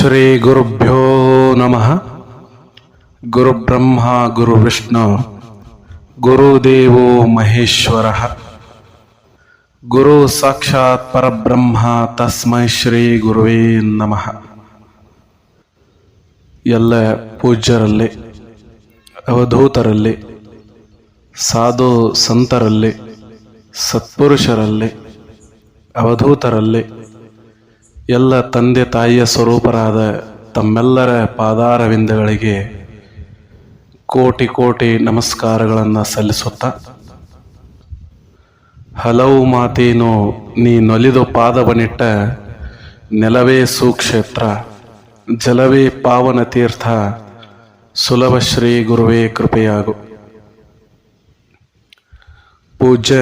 ಶ್ರೀ ಗುರುಭ್ಯೋ ನಮಃ. ಗುರುಬ್ರಹ್ಮ ಗುರುವಿಷ್ಣು ಗುರುದೇವೋ ಮಹೇಶ್ವರ. ಗುರು ಸಾಕ್ಷಾತ್ ಪರಬ್ರಹ್ಮ, ತಸ್ಮೈ ಶ್ರೀ ಗುರುವೇ ನಮಃ. ಎಲ್ಲ ಪೂಜ್ಯರಲ್ಲಿ, ಅವಧೂತರಲ್ಲಿ, ಸಾಧು ಸಂತರಲ್ಲಿ, ಸತ್ಪುರುಷರಲ್ಲಿ, ಅವಧೂತರಲ್ಲಿ ಎಲ್ಲ ತಂದೆ ತಾಯಿಯ ಸ್ವರೂಪರಾದ ತಮ್ಮೆಲ್ಲರ ಪಾದಾರವಿಂದಗಳಿಗೆ ಕೋಟಿ ಕೋಟಿ ನಮಸ್ಕಾರಗಳನ್ನು ಸಲ್ಲಿಸುತ್ತ. ಹಲವು ಮಾತೇನು ನೀ ನೊಲಿದು ಪಾದವನಿಟ್ಟ ನೆಲವೇ ಸುಕ್ಷೇತ್ರ, ಜಲವೇ ಪಾವನ ತೀರ್ಥ, ಸುಲಭ ಶ್ರೀ ಗುರುವೇ ಕೃಪೆಯಾಗು. ಪೂಜ್ಯ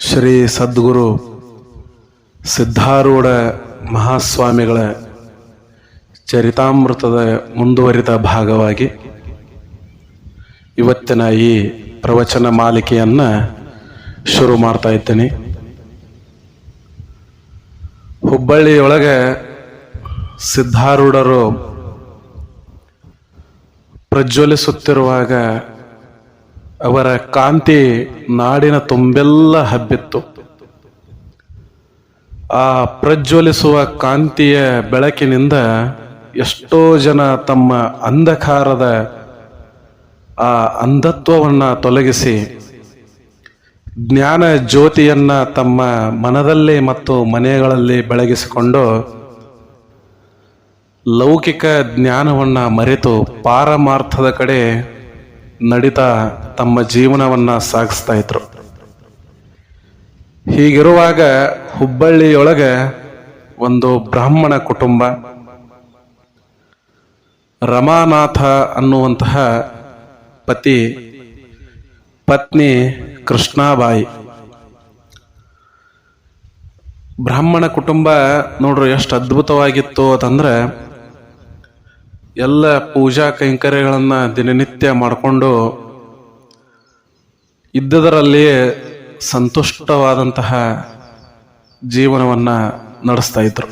ಶ್ರೀ ಸದ್ಗುರು ಸಿದ್ಧಾರೂಢ ಮಹಾಸ್ವಾಮಿಗಳ ಚರಿತಾಮೃತದ ಮುಂದುವರಿದ ಭಾಗವಾಗಿ ಇವತ್ತಿನ ಈ ಪ್ರವಚನ ಮಾಲಿಕೆಯನ್ನು ಶುರು ಮಾಡ್ತಾ ಇದ್ದೇನೆ. ಹುಬ್ಬಳ್ಳಿಯೊಳಗೆ ಸಿದ್ಧಾರೂಢರು ಪ್ರಜ್ವಲಿಸುತ್ತಿರುವಾಗ ಅವರ ಕಾಂತಿ ನಾಡಿನ ತುಂಬೆಲ್ಲ ಹಬ್ಬಿತ್ತು. ಆ ಪ್ರಜ್ವಲಿಸುವ ಕಾಂತಿಯ ಬೆಳಕಿನಿಂದ ಎಷ್ಟೋ ಜನ ತಮ್ಮ ಅಂಧಕಾರದ ಆ ಅಂಧತ್ವವನ್ನ ತೊಲಗಿಸಿ, ಜ್ಞಾನ ಜ್ಯೋತಿಯನ್ನ ತಮ್ಮ ಮನದಲ್ಲಿ ಮತ್ತು ಮನೆಗಳಲ್ಲಿ ಬೆಳಗಿಸಿಕೊಂಡು ಲೌಕಿಕ ಜ್ಞಾನವನ್ನು ಮರೆತು ಪಾರಮಾರ್ಥದ ಕಡೆ ನಡೀತಾ ತಮ್ಮ ಜೀವನವನ್ನ ಸಾಗಿಸ್ತಾ ಇದ್ರು. ಹೀಗಿರುವಾಗ ಹುಬ್ಬಳ್ಳಿಯೊಳಗೆ ಒಂದು ಬ್ರಾಹ್ಮಣ ಕುಟುಂಬ. ರಮಾನಾಥ ಅನ್ನುವಂತಹ ಪತಿ, ಪತ್ನಿ ಕೃಷ್ಣಾಬಾಯಿ. ಬ್ರಾಹ್ಮಣ ಕುಟುಂಬ ನೋಡ್ರಿ ಎಷ್ಟು ಅದ್ಭುತವಾಗಿತ್ತು ಅಂತಂದ್ರೆ ಎಲ್ಲ ಪೂಜಾ ಕೈಂಕರ್ಯಗಳನ್ನು ದಿನನಿತ್ಯ ಮಾಡಿಕೊಂಡು ಇದ್ದದರಲ್ಲಿಯೇ ಸಂತುಷ್ಟವಾದಂತಹ ಜೀವನವನ್ನ ನಡೆಸ್ತಾ ಇದ್ರು.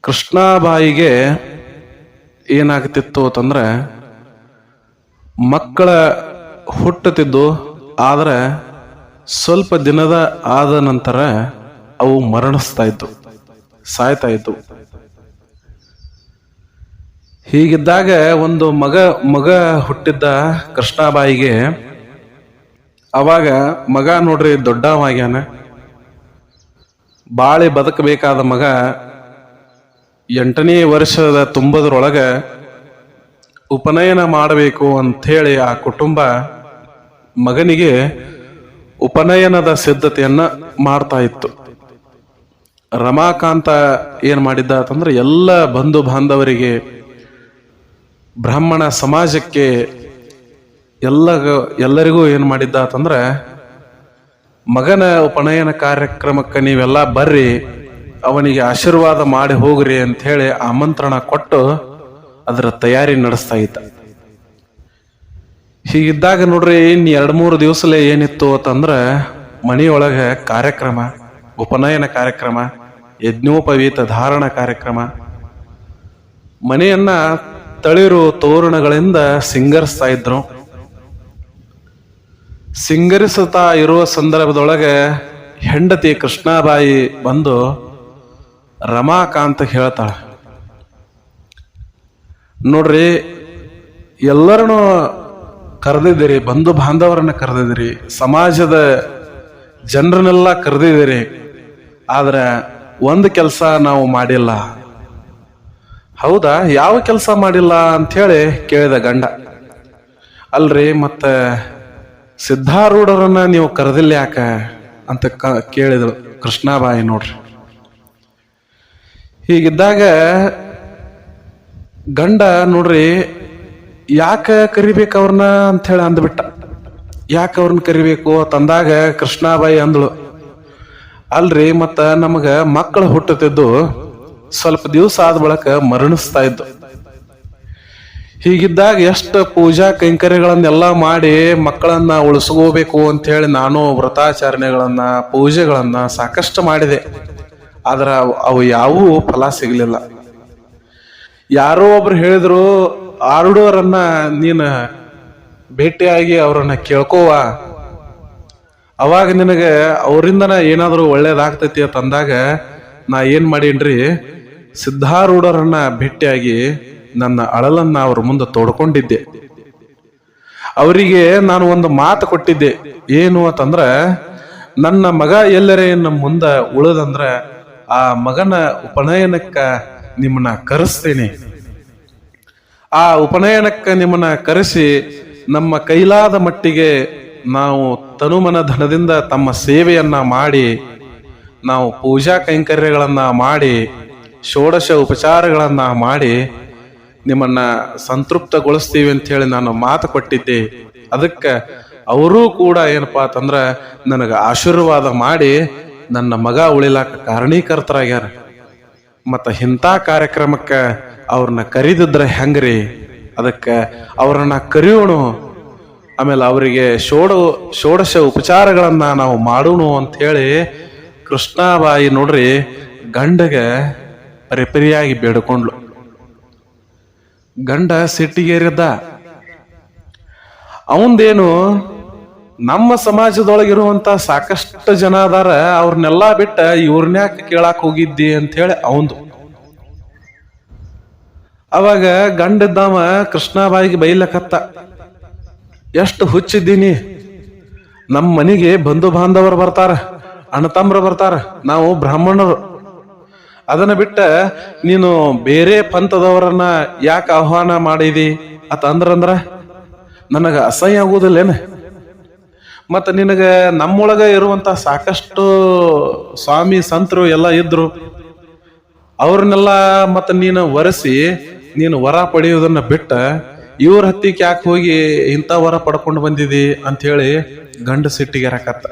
ಕೃಷ್ಣಾಬಾಯಿಗೆ ಏನಾಗ್ತಿತ್ತು ಅಂತಂದ್ರೆ, ಮಕ್ಕಳ ಹುಟ್ಟುತ್ತಿದ್ದು, ಆದರೆ ಸ್ವಲ್ಪ ದಿನದ ಆದ ನಂತರ ಅವು ಮರಣಿಸ್ತಾ ಇತ್ತು ಸಾಯ್ತಾ ಇತ್ತು ಹೀಗಿದ್ದಾಗ ಒಂದು ಮಗ ಮಗ ಹುಟ್ಟಿದ್ದ ಕೃಷ್ಣಾಬಾಯಿಗೆ ಅವಾಗ ಮಗ ನೋಡ್ರಿ ದೊಡ್ಡವಾಗ್ಯಾನ ಬಾಳಿ ಬದುಕಬೇಕಾದ ಮಗ ಎಂಟನೇ ವರ್ಷದ ತುಂಬದ್ರೊಳಗ ಉಪನಯನ ಮಾಡಬೇಕು ಅಂಥೇಳಿ ಆ ಕುಟುಂಬ ಮಗನಿಗೆ ಉಪನಯನದ ಸಿದ್ಧತೆಯನ್ನ ಮಾಡ್ತಾ ಇತ್ತು. ರಮಾಕಾಂತ ಏನ್ ಮಾಡಿದ್ದ ಅಂತಂದ್ರೆ ಎಲ್ಲ ಬಂಧು ಬಾಂಧವರಿಗೆ ಬ್ರಾಹ್ಮಣ ಸಮಾಜಕ್ಕೆ ಎಲ್ಲ ಎಲ್ಲರಿಗೂ ಏನು ಮಾಡಿದ್ದ ಅಂತಂದ್ರೆ, ಮಗನ ಉಪನಯನ ಕಾರ್ಯಕ್ರಮಕ್ಕೆ ನೀವೆಲ್ಲ ಬರ್ರಿ, ಅವನಿಗೆ ಆಶೀರ್ವಾದ ಮಾಡಿ ಹೋಗ್ರಿ ಅಂತ ಹೇಳಿ ಆಮಂತ್ರಣ ಕೊಟ್ಟು ಅದರ ತಯಾರಿ ನಡೆಸ್ತಾ ಇದ್ದ. ಹೀಗಿದ್ದಾಗ ನೋಡ್ರಿ ಇನ್ನು ಎರಡು ಮೂರು ದಿವಸಲೇ ಏನಿತ್ತು ಅಂತಂದ್ರೆ, ಮನೆಯೊಳಗೆ ಕಾರ್ಯಕ್ರಮ, ಉಪನಯನ ಕಾರ್ಯಕ್ರಮ, ಯಜ್ಞೋಪವೀತ ಧಾರಣ ಕಾರ್ಯಕ್ರಮ, ಮನೆಯನ್ನ ತಳಿರು ತೋರಣಗಳಿಂದ ಸಿಂಗರಿಸ್ತಾ ಇದ್ರು. ಸಿಂಗರಿಸುತ್ತಾ ಇರುವ ಸಂದರ್ಭದೊಳಗೆ ಹೆಂಡತಿ ಕೃಷ್ಣಾಬಾಯಿ ಬಂದು ರಮಾಕಾಂತ ಹೇಳ್ತಾಳ. ನೋಡ್ರಿ, ಎಲ್ಲರನ್ನು ಕರೆದಿದ್ದೀರಿ, ಬಂಧು ಬಾಂಧವರನ್ನ ಕರೆದಿದ್ದೀರಿ, ಸಮಾಜದ ಜನರನ್ನೆಲ್ಲ ಕರೆದಿದ್ದೀರಿ, ಆದ್ರೆ ಒಂದು ಕೆಲಸ ನಾವು ಮಾಡಿಲ್ಲ. ಹೌದಾ? ಯಾವ ಕೆಲಸ ಮಾಡಿಲ್ಲ ಅಂಥೇಳಿ ಕೇಳಿದ ಗಂಡ. ಅಲ್ರಿ, ಮತ್ತೆ ಸಿದ್ಧಾರೂಢರನ್ನ ನೀವು ಕರೆದಿಲ್ಲ ಯಾಕ ಅಂತ ಕ ಕೇಳಿದಳು ಕೃಷ್ಣಾಬಾಯಿ ನೋಡ್ರಿ. ಹೀಗಿದ್ದಾಗ ಗಂಡ ನೋಡ್ರಿ, ಯಾಕ ಕರಿಬೇಕು ಅವ್ರನ್ನ ಅಂತ ಹೇಳಿ ಅಂದ್ಬಿಟ್ಟ. ಯಾಕೆ ಅವ್ರನ್ನ ಕರಿಬೇಕು? ತಂದಾಗ ಕೃಷ್ಣಾಬಾಯಿ ಅಂದಳು, ಅಲ್ರಿ ಮತ್ತ ನಮಗ ಮಕ್ಕಳು ಹುಟ್ಟುತ್ತಿದ್ದು ಸ್ವಲ್ಪ ದಿವಸ ಆದ ಬಳಕ ಮರಣಿಸ್ತಾ ಇದ್ದು. ಹೀಗಿದ್ದಾಗ ಎಷ್ಟು ಪೂಜಾ ಕೈಂಕರ್ಯಗಳನ್ನೆಲ್ಲ ಮಾಡಿ ಮಕ್ಕಳನ್ನ ಉಳಿಸ್ಕೋಬೇಕು ಅಂತ ಹೇಳಿ ನಾನು ವ್ರತಾಚರಣೆಗಳನ್ನ, ಪೂಜೆಗಳನ್ನ ಸಾಕಷ್ಟು ಮಾಡಿದೆ. ಆದ್ರ ಅವ್- ಯಾವೂ ಫಲ ಸಿಗಲಿಲ್ಲ. ಯಾರೋ ಒಬ್ರು ಹೇಳಿದ್ರು ಆರುಡೋರನ್ನ ನೀನು ಭೇಟಿಯಾಗಿ ಅವ್ರನ್ನ ಕೇಳ್ಕೋವ. ಅವಾಗ ನಿನಗೆ ಅವರಿಂದನ ಏನಾದರೂ ಒಳ್ಳೇದಾಗ್ತೈತಿ ಅಂತಂದಾಗ ನಾ ಏನು ಮಾಡೀನ್ರಿ? ಸಿದ್ಧಾರೂಢರನ್ನ ಭೇಟಿಯಾಗಿ ನನ್ನ ಅಳಲನ್ನ ಅವ್ರ ಮುಂದೆ ತೋಡ್ಕೊಂಡಿದ್ದೆ. ಅವರಿಗೆ ನಾನು ಒಂದು ಮಾತು ಕೊಟ್ಟಿದ್ದೆ. ಏನು ಅಂತಂದ್ರ, ನನ್ನ ಮಗ ಎಲ್ಲರೇ ನಮ್ಮ ಮುಂದ ಉಳದಂದ್ರ ಆ ಮಗನ ಉಪನಯನಕ್ಕ ನಿಮ್ಮನ್ನ ಕರೆಸ್ತೇನೆ. ಆ ಉಪನಯನಕ್ಕೆ ನಿಮ್ಮನ್ನ ಕರೆಸಿ ನಮ್ಮ ಕೈಲಾದ ಮಟ್ಟಿಗೆ ನಾವು ತನುಮನ ಧನದಿಂದ ತಮ್ಮ ಸೇವೆಯನ್ನ ಮಾಡಿ, ನಾವು ಪೂಜಾ ಕೈಂಕರ್ಯಗಳನ್ನ ಮಾಡಿ, ಷೋಡಶ ಉಪಚಾರಗಳನ್ನ ಮಾಡಿ ನಿಮ್ಮನ್ನ ಸಂತೃಪ್ತಗೊಳಿಸ್ತೀವಿ ಅಂತ ಹೇಳಿ ನಾನು ಮಾತು ಕೊಟ್ಟಿದ್ದೆ. ಅದಕ್ಕೆ ಅವರೂ ಕೂಡ ಏನಪ್ಪಾ ಅಂತಂದ್ರ ನನಗ ಆಶೀರ್ವಾದ ಮಾಡಿ ನನ್ನ ಮಗ ಉಳಿಲಾಕ ಕಾರಣೀಕರ್ತರಾಗ್ಯಾರ. ಮತ್ತ ಇಂಥ ಕಾರ್ಯಕ್ರಮಕ್ಕೆ ಅವ್ರನ್ನ ಕರೀದಿದ್ರ ಹೆಂಗ್ರಿ? ಅದಕ್ಕೆ ಅವ್ರನ್ನ ಕರೆಯೋಣ. ಆಮೇಲೆ ಅವರಿಗೆ ಷೋಡ, ಷೋಡಶ ಉಪಚಾರಗಳನ್ನ ನಾವು ಮಾಡೋಣ ಅಂತ ಹೇಳಿ ಕೃಷ್ಣಾಬಾಯಿ ನೋಡ್ರಿ ಗಂಡಗೆ ಪರಿಪರಿಯಾಗಿ ಬೇಡ್ಕೊಂಡ್ಲು ಗಂಡ ಸಿಟ್ಟಿಗೇರಿದ್ದ ಅವಂದೇನು ನಮ್ಮ ಸಮಾಜದೊಳಗಿರುವಂತ ಸಾಕಷ್ಟು ಜನ ಅದಾರ, ಅವ್ರನ್ನೆಲ್ಲ ಬಿಟ್ಟ ಇವ್ರನ್ಯಾಕ ಕೇಳಾಕ್ ಹೋಗಿದ್ದಿ ಅಂತ ಹೇಳಿ ಅವಂದು. ಅವಾಗ ಗಂಡಿದ್ದವ ಕೃಷ್ಣಬಾಯಿಗೆ ಬೈಲಕತ್ತ ಎಷ್ಟು ಹುಚ್ಚಿದ್ದೀನಿ ನಮ್ಮ ಮನೆಗೆ ಬಂಧು ಬಾಂಧವರು ಬರ್ತಾರ ಅಣ್ಣತಮ್ರು ಬರ್ತಾರ, ನಾವು ಬ್ರಾಹ್ಮಣರು. ಅದನ್ನ ಬಿಟ್ಟ ನೀನು ಬೇರೆ ಪಂಥದವರನ್ನ ಯಾಕೆ ಆಹ್ವಾನ ಮಾಡಿದಿ? ಅತ ಅಂದ್ರಂದ್ರ, ನನಗ ಅಸಹ್ಯ ಆಗುದಿಲ್ಲೇನ ಮತ್ತ ನಿನಗ ನಮ್ಮೊಳಗ ಇರುವಂತ ಸಾಕಷ್ಟು ಸ್ವಾಮಿ ಸಂತರು ಎಲ್ಲ ಇದ್ರು, ಅವ್ರನ್ನೆಲ್ಲ ಮತ್ತ ನೀನು ಒರೆಸಿ, ನೀನು ವರ ಪಡೆಯುವುದನ್ನ ಬಿಟ್ಟ, ಇವ್ರ ಹತ್ತಿಕ್ ಯಾಕೆ ಹೋಗಿ ಇಂಥ ವರ ಪಡ್ಕೊಂಡು ಬಂದಿದಿ ಅಂತ ಹೇಳಿ ಗಂಡ ಸಿಟ್ಟಿಗೆ ರಕತ್ತ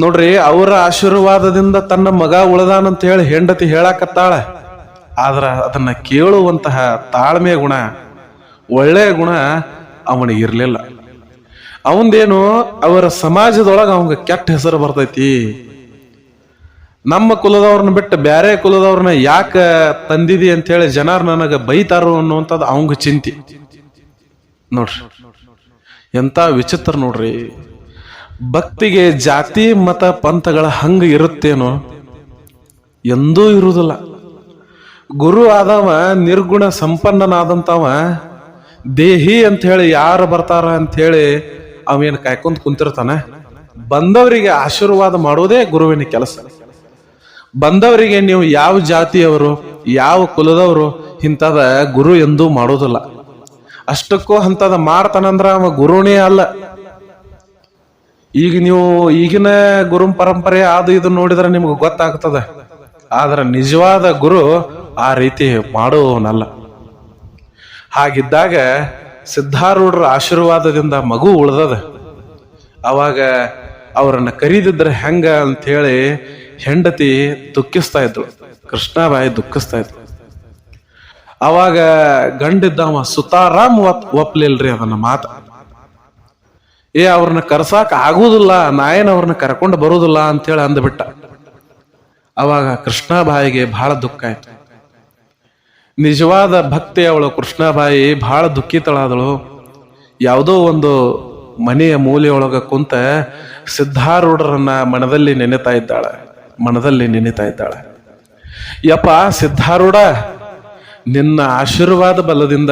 ನೋಡ್ರಿ, ಅವರ ಆಶೀರ್ವಾದದಿಂದ ತನ್ನ ಮಗ ಉಳದಾನಂತ ಹೇಳಿ ಹೆಂಡತಿ ಹೇಳಾಕತ್ತಾಳ. ಆದ್ರ ಅದನ್ನ ಕೇಳುವಂತಹ ತಾಳ್ಮೆ ಗುಣ ಒಳ್ಳೆಯ ಗುಣ ಅವನಿಗೆ ಇರ್ಲಿಲ್ಲ. ಅವಂದೇನು, ಅವರ ಸಮಾಜದೊಳಗೆ ಅವಂಗ ಕೆಟ್ಟ ಹೆಸರು ಬರ್ತೈತಿ. ನಮ್ಮ ಕುಲದವ್ರನ್ನ ಬಿಟ್ಟು ಬೇರೆ ಕುಲದವ್ರನ್ನ ಯಾಕ ತಂದಿದಿ ಅಂತ ಹೇಳಿ ಜನರು ನನಗೆ ಬೈತಾರು ಅನ್ನುವಂಥದ್ದು ಅವಂಗ ಚಿಂತೆ. ನೋಡ್ರಿ, ಎಂತ ವಿಚಿತ್ರ ನೋಡ್ರಿ. ಭಕ್ತಿಗೆ ಜಾತಿ, ಮತ, ಪಂಥಗಳ ಹಂಗ ಇರುತ್ತೇನೋ ಎಂದೂ ಇರುವುದಿಲ್ಲ. ಗುರು ಆದವ, ನಿರ್ಗುಣ ಸಂಪನ್ನನಾದಂಥವ, ದೇಹಿ ಅಂತ ಹೇಳಿ ಯಾರು ಬರ್ತಾರ ಅಂತ ಹೇಳಿ ಅವೇನು ಕಾಯ್ಕೊಂಡು ಕುಂತಿರ್ತಾನೆ? ಬಂದವರಿಗೆ ಆಶೀರ್ವಾದ ಮಾಡೋದೇ ಗುರುವಿನ ಕೆಲಸ. ಬಂದವರಿಗೆ ನೀವು ಯಾವ ಜಾತಿಯವರು, ಯಾವ ಕುಲದವರು, ಇಂಥದ ಗುರು ಎಂದೂ ಮಾಡೋದಿಲ್ಲ. ಅಷ್ಟಕ್ಕೂ ಅಂತದ ಮಾಡ್ತಾನಂದ್ರ ಅವ ಗುರುನೇ ಅಲ್ಲ. ಈಗ ನೀವು ಈಗಿನ ಗುರು ಪರಂಪರೆ ಅದು ಇದು ನೋಡಿದ್ರೆ ನಿಮ್ಗೆ ಗೊತ್ತಾಗ್ತದೆ. ಆದ್ರೆ ನಿಜವಾದ ಗುರು ಆ ರೀತಿ ಮಾಡುವವನಲ್ಲ ಹಾಗಿದ್ದಾಗ ಸಿದ್ಧಾರೂಢರ ಆಶೀರ್ವಾದದಿಂದ ಮಗು ಉಳ್ದದ. ಅವಾಗ ಅವರನ್ನು ಕರೀದಿದ್ರೆ ಹೆಂಗ ಅಂತ ಹೇಳಿ ಹೆಂಡತಿ ದುಃಖಿಸ್ತಾ ಇದ್ರು ಕೃಷ್ಣಬಾಯಿ ದುಃಖಿಸ್ತಾ ಇದ್ರು ಅವಾಗ ಗಂಡಿದ್ದವ ಸುತಾರಾಮ್ ಒಪ್ ಒಪ್ಲಿಲ್ರಿ ಅದನ್ನ ಮಾತ. ಏ, ಅವ್ರನ್ನ ಕರ್ಸಾಕ್ ಆಗುದಿಲ್ಲ, ನಾಯನ್ ಅವ್ರನ್ನ ಕರ್ಕೊಂಡು ಬರುದಿಲ್ಲ ಅಂತೇಳಿ ಅಂದ್ಬಿಟ್ಟ. ಅವಾಗ ಕೃಷ್ಣಾಬಾಯಿಗೆ ಬಹಳ ದುಃಖ ಆಯ್ತು. ನಿಜವಾದ ಭಕ್ತಿ ಅವಳು ಕೃಷ್ಣಾಬಾಯಿ ಬಹಳ ದುಃಖಿತಳಾದಳು. ಯಾವುದೋ ಒಂದು ಮನೆಯ ಮೂಲೆಯೊಳಗ ಕುಂತ ಸಿದ್ಧಾರೂಢರನ್ನ ಮನದಲ್ಲಿ ನೆನೆತಾ ಇದ್ದಾಳೆ, ಮನದಲ್ಲಿ ನೆನೆತಾ ಇದ್ದಾಳೆ. ಯಪ್ಪ, ಸಿದ್ಧಾರೂಢ, ನಿನ್ನ ಆಶೀರ್ವಾದ ಬಲದಿಂದ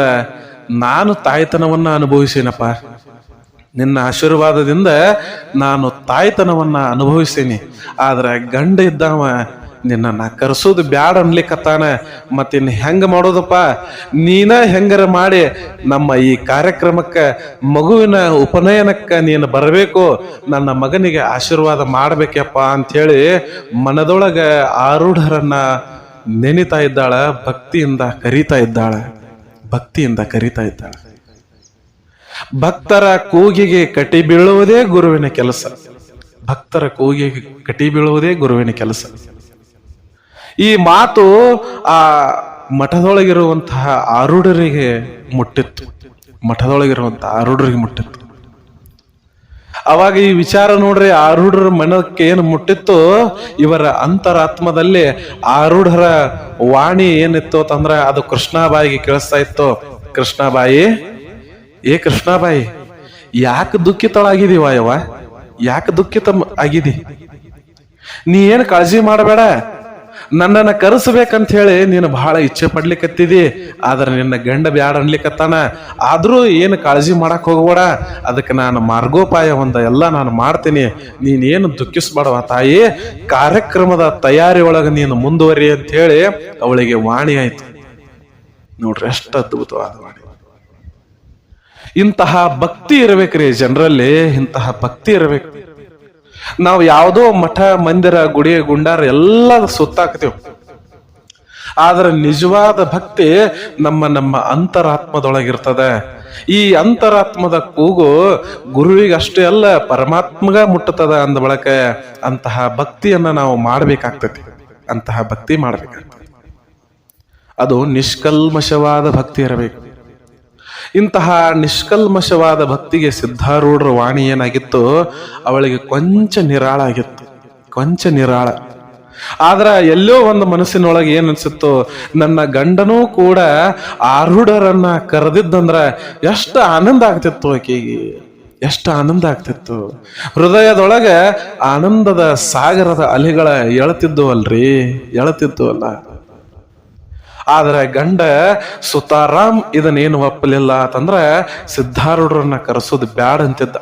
ನಾನು ತಾಯ್ತನವನ್ನ ಅನುಭವಿಸೇನಪ್ಪ? ನಿನ್ನ ಆಶೀರ್ವಾದದಿಂದ ನಾನು ತಾಯ್ತನವನ್ನ ಅನುಭವಿಸೇನಿ. ಆದ್ರೆ ಗಂಡ ಇದ್ದಾವ ನಿನ್ನ ಕರೆಸೋದು ಬ್ಯಾಡ ಅನ್ಲಿಕ್ಕತ್ತಾನ ಮತ್ತಿನ್ನು ಹೆಂಗೆ ಮಾಡೋದಪ್ಪ? ನೀನ ಹೆಂಗರ ಮಾಡಿ ನಮ್ಮ ಈ ಕಾರ್ಯಕ್ರಮಕ್ಕೆ, ಮಗುವಿನ ಉಪನಯನಕ್ಕೆ ನೀನು ಬರಬೇಕು, ನನ್ನ ಮಗನಿಗೆ ಆಶೀರ್ವಾದ ಮಾಡಬೇಕಪ್ಪ ಅಂಥೇಳಿ ಮನದೊಳಗೆ ಆರೂಢರನ್ನ ನೆನಿತಾ ಇದ್ದಾಳ, ಭಕ್ತಿಯಿಂದ ಕರೀತಾ ಇದ್ದಾಳ, ಭಕ್ತಿಯಿಂದ ಕರೀತಾ ಇದ್ದಾಳ. ಭಕ್ತರ ಕೂಗಿಗೆ ಕಟಿ ಬೀಳುವುದೇ ಗುರುವಿನ ಕೆಲಸ. ಭಕ್ತರ ಕೂಗಿಗೆ ಕಟಿ ಬೀಳುವುದೇ ಗುರುವಿನ ಕೆಲಸ. ಈ ಮಾತು ಆ ಮಠದೊಳಗಿರುವಂತಹ ಆರುಡರಿಗೆ ಮುಟ್ಟಿತ್ತು. ಮಠದೊಳಗಿರುವಂತಹ ಆರುಡರಿಗೆ ಮುಟ್ಟಿತ್ತು. ಅವಾಗ ಈ ವಿಚಾರ ನೋಡ್ರಿ ಆರೂಢರ ಮನಕ್ಕೆ ಏನು ಮುಟ್ಟಿತ್ತು ಇವರ ಅಂತರಾತ್ಮದಲ್ಲಿ ಆರೂಢರ ವಾಣಿ ಏನಿತ್ತು ಅಂತಂದ್ರೆ ಅದು ಕೃಷ್ಣಾಬಾಯಿಗೆ ಕೇಳಿಸ್ತಾ ಇತ್ತು. ಕೃಷ್ಣಾಬಾಯಿ ಏ ಕೃಷ್ಣಾಬಾಯಿ, ಯಾಕೆ ದುಃಖಿತಳಾಗಿದೀವ ವಾಯವ ಯಾಕೆ ದುಃಖಿತ ಆಗಿದಿ? ನೀ ಏನು ಕಾಳಜಿ ಮಾಡಬೇಡ. ನನ್ನನ್ನು ಕರೆಸಬೇಕಂತ ಹೇಳಿ ನೀನು ಬಹಳ ಇಚ್ಛೆ ಪಡ್ಲಿಕ್ಕತ್ತಿದಿ ಆದ್ರೆ ನಿನ್ನ ಗಂಡ ಬ್ಯಾಡ ಅನ್ಲಿಕ್ಕತ್ತಾನ ಆದ್ರೂ ಏನು ಕಾಳಜಿ ಮಾಡಕ್ ಹೋಗ್ಬೇಡ. ಅದಕ್ಕೆ ನಾನು ಮಾರ್ಗೋಪಾಯ ಒಂದ ಎಲ್ಲ ನಾನು ಮಾಡ್ತೀನಿ. ನೀನೇನು ದುಃಖಿಸ್ಬೇಡವ ತಾಯಿ? ಕಾರ್ಯಕ್ರಮದ ತಯಾರಿ ಒಳಗೆ ನೀನು ಮುಂದುವರಿ ಅಂತ ಹೇಳಿ ಅವಳಿಗೆ ವಾಣಿ ಆಯ್ತು. ನೋಡ್ರಿ, ಎಷ್ಟು ಅದ್ಭುತವಾದ ವಾಣಿ. ಇಂತಹ ಭಕ್ತಿ ಇರಬೇಕ್ರಿ ಜನರಲ್ಲಿ, ಇಂತಹ ಭಕ್ತಿ ಇರಬೇಕು. ನಾವು ಯಾವುದೋ ಮಠ, ಮಂದಿರ, ಗುಡಿ, ಗುಂಡಾರ ಎಲ್ಲ ಸುತ್ತಾಕ್ತಿವ್. ಆದ್ರೆ ನಿಜವಾದ ಭಕ್ತಿ ನಮ್ಮ ನಮ್ಮ ಅಂತರಾತ್ಮದೊಳಗಿರ್ತದೆ. ಈ ಅಂತರಾತ್ಮದ ಕೂಗು ಗುರುವಿಗೆ ಅಷ್ಟೇ ಅಲ್ಲ, ಪರಮಾತ್ಮಗ ಮುಟ್ಟತದ ಅಂದ ಬಳಕೆ ಅಂತಹ ಭಕ್ತಿಯನ್ನ ನಾವು ಮಾಡ್ಬೇಕಾಗ್ತತಿ. ಅಂತಹ ಭಕ್ತಿ ಮಾಡ್ಬೇಕಾಗ್ತದೆ ಅದು ನಿಷ್ಕಲ್ಮಶವಾದ ಭಕ್ತಿ ಇರಬೇಕು. ಇಂತಹ ನಿಷ್ಕಲ್ಮಶವಾದ ಭಕ್ತಿಗೆ ಸಿದ್ಧಾರೂಢರ ವಾಣಿ ಏನಾಗಿತ್ತು? ಅವಳಿಗೆ ಕೊಂಚ ನಿರಾಳ ಆಗಿತ್ತು. ಕೊಂಚ ನಿರಾಳ. ಆದ್ರ ಎಲ್ಲೋ ಒಂದು ಮನಸ್ಸಿನೊಳಗೆ ಏನ್ ಅನ್ಸುತ್ತೋ? ನನ್ನ ಗಂಡನೂ ಕೂಡ ಆರೂಢರನ್ನ ಕರೆದಿದ್ದಂದ್ರ ಎಷ್ಟು ಆನಂದ ಆಗ್ತಿತ್ತು ಆಕೆಗೆ. ಎಷ್ಟು ಆನಂದ ಆಗ್ತಿತ್ತು. ಹೃದಯದೊಳಗೆ ಆನಂದದ ಸಾಗರದ ಅಲೆಗಳ ಎಳತಿದ್ದು ಅಲ್ರಿ ಎಳತಿದ್ದು ಅಲ್ಲ ಆದ್ರೆ ಗಂಡ, ಸುತಾರಾಮ್ ಇದನ್ನೇನು ಒಪ್ಪಲಿಲ್ಲ? ಅಂತಂದ್ರ, ಸಿದ್ಧಾರೂಢರನ್ನ ಕರೆಸೋದು ಬ್ಯಾಡ ಅಂತಿದ್ದ.